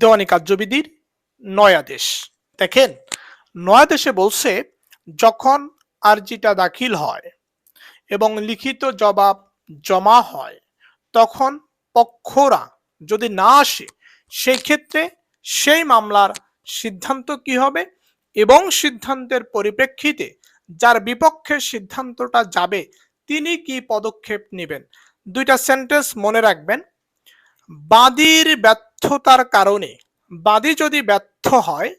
দেওয়ানি কার্যবিধির নয়াদেশ। দেখেন, নয়াদেশে বলছে, যখন আর্জিটা দাখিল হয় এবং লিখিত জবাব জমা হয়, তখন পক্ষরা যদি না আসে সেই ক্ষেত্রে সেই মামলার সিদ্ধান্ত কি হবে এবং সিদ্ধান্তের পরিপ্রেক্ষিতে যার বিপক্ষে সিদ্ধান্তটা যাবে, তিনি কি পদক্ষেপ নেবেন? দুইটা সেন্টেন্স মনে রাখবেন। বাদীর ব্যর্থতার কারণে বাদী যদি ব্যর্থ হয়,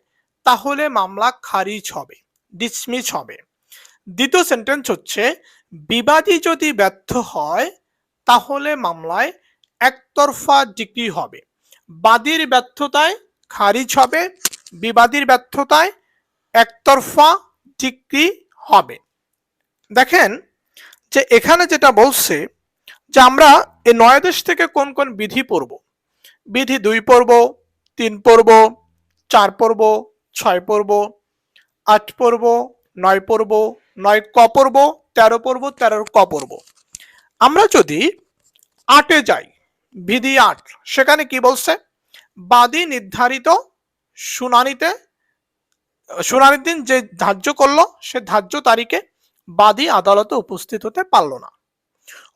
তাহলে মামলা খারিজ হবে ডিসমিস হবে। দ্বিতীয় সেন্টেন্স হচ্ছে, বিবাদী যদি ব্যর্থ হয়, তাহলে মামলায় একতরফা ডিগ্রি হবে। বাদীর ব্যর্থতায় খারিজ হবে, বিবাদীর ব্যর্থতায় একতরফা ডিগ্রি হবে। দেখেন যে এখানে যেটা বলছে যে আমরা এই নয় দেশ থেকে কোন কোন বিধি পড়ব। বিধি দুই পর্ব, তিন পর্ব, চার পর্ব, ছয় পর্ব, আট পর্ব, নয় পর্ব, নয় ক পর্ব, তেরো পর্ব, তেরোর ক পড়ব আমরা যদি আটে যাই, বিধি আট, সেখানে কি বলছে? বাদী নির্ধারিত শুনানিতে শুনানির দিন যে ধার্য করল, সে ধার্য তারিখে বাদী আদালতে উপস্থিত হতে পারল না।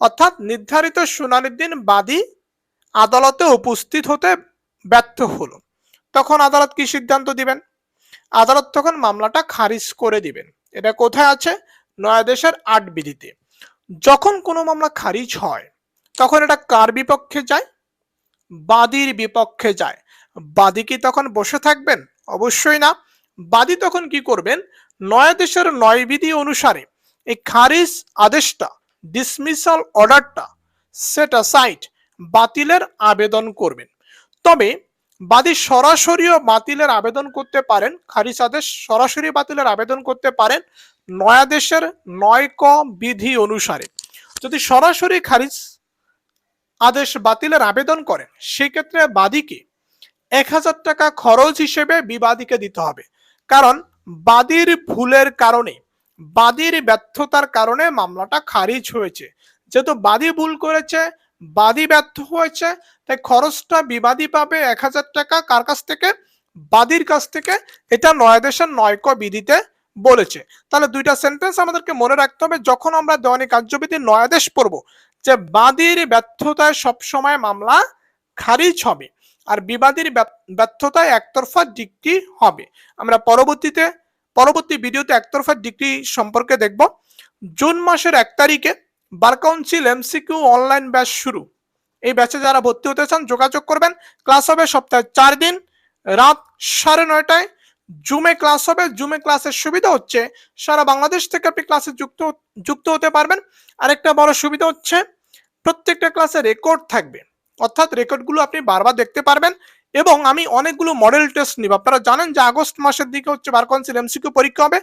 অর্থাৎ নির্ধারিত শুনানির দিন বাদী আদালতে উপস্থিত হতে ব্যর্থ হলো। তখন আদালত কি সিদ্ধান্ত দিবেন? আদালত তখন মামলাটা খারিজ করে দিবেন। এটা কোথায় আছে? নয়াদেশের আট বিধিতে। যখন কোনো মামলা খারিজ হয়, তখন এটা কার বিপক্ষে যায়? বাদীর বিপক্ষে যায়। বাদী কি তখন বসে থাকবেন? অবশ্যই না। বাদী তখন কি করবেন? নয় দেশের নয় বিধি অনুসারে এই খারিজ আদেশটা ডিসমিসাল অর্ডারটা সেট সাইট বাতিলের আবেদন করবেন। তবে বাদী সরাসরিও বাতিলের আবেদন করতে পারেন খারিজ আদেশ সরাসরি বাতিলের আবেদন করতে পারেন নয়াদেশের নয় ক বিধি অনুসারে। যদি সরাসরি খারিজ আদেশ বাতিলের আবেদন করেন, সেক্ষেত্রে বাদীকে এক হাজার টাকা খরচ হিসেবে বিবাদীকে দিতে হবে। কারণ বাদীর ভুলের কারণে, বাদীর ব্যর্থতার কারণে মামলাটা খারিজ হয়েছে। যেহেতু বাদী ভুল করেছে বাদী ব্যর্থ হয়েছে, তাই খরচটা বিবাদী পাবে এক হাজার টাকা। কার কাছ থেকে? বাদীর কাছ থেকে। এটা নয় দেশের নয়ক বিধিতে বলেছে। তাহলে দুইটা সেন্টেন্স আমাদেরকে মনে রাখতে হবে। যখন আমরা দেওয়ানি কার্যবিধি নয়াদেশ পড়ব, যে বাদীর ব্যর্থতায় সবসময় মামলা খারিজ হবে আর বিবাদীর ব্যর্থতায় একতরফা ডিগ্রি হবে। আমরা পরবর্তীতে, পরবর্তী ভিডিওতে একতরফা ডিগ্রি সম্পর্কে দেখব। জুন মাসের এক তারিখে bar council MCQ online batch শুরু। এই ব্যাচে যারা ভর্তি হতে চান, যোগাযোগ করবেন। ক্লাস হবে সপ্তাহে চার দিন, রাত সাড়ে নয়টায়। জুমে ক্লাস হবে। জুমে ক্লাসের সুবিধা হচ্ছে, সারা বাংলাদেশ থেকে আপনি ক্লাসে যুক্ত যুক্ত হতে পারবেন। আরেকটা বড় সুবিধা হচ্ছে, প্রত্যেকটা ক্লাসে রেকর্ড থাকবে। অর্থাৎ রেকর্ডগুলো আপনি বারবার দেখতে পারবেন। এবং আমি অনেকগুলো মডেল টেস্ট নিব। আপনারা জানেন যে আগস্ট মাসের দিকে হচ্ছে বার কাউন্সিল এমসিকিউ পরীক্ষা হবে।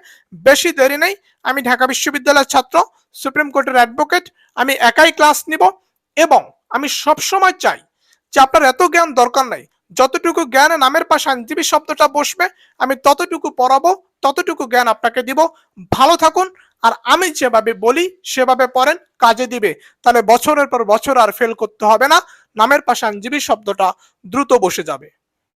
বেশি দেরি নেই। আমি ঢাকা বিশ্ববিদ্যালয়ের ছাত্র সুপ্রিম কোর্টের অ্যাডভোকেট আমি একাই ক্লাস নিব এবং আমি সবসময় চাই যে আপনার এত জ্ঞান দরকার নাই। যতটুকু জ্ঞান নামের পাশে আইনজীবী শব্দটা বসবে, আমি ততটুকু পড়াবো, ততটুকু জ্ঞান আপনাকে দিব। ভালো থাকুন আর আমি যেভাবে বলি, সেভাবে পড়েন, কাজে দিবে। তাহলে বছরের পর বছর আর ফেল করতে হবে না। নামের পাশে আইনজীবী শব্দটা দ্রুত বসে যাবে।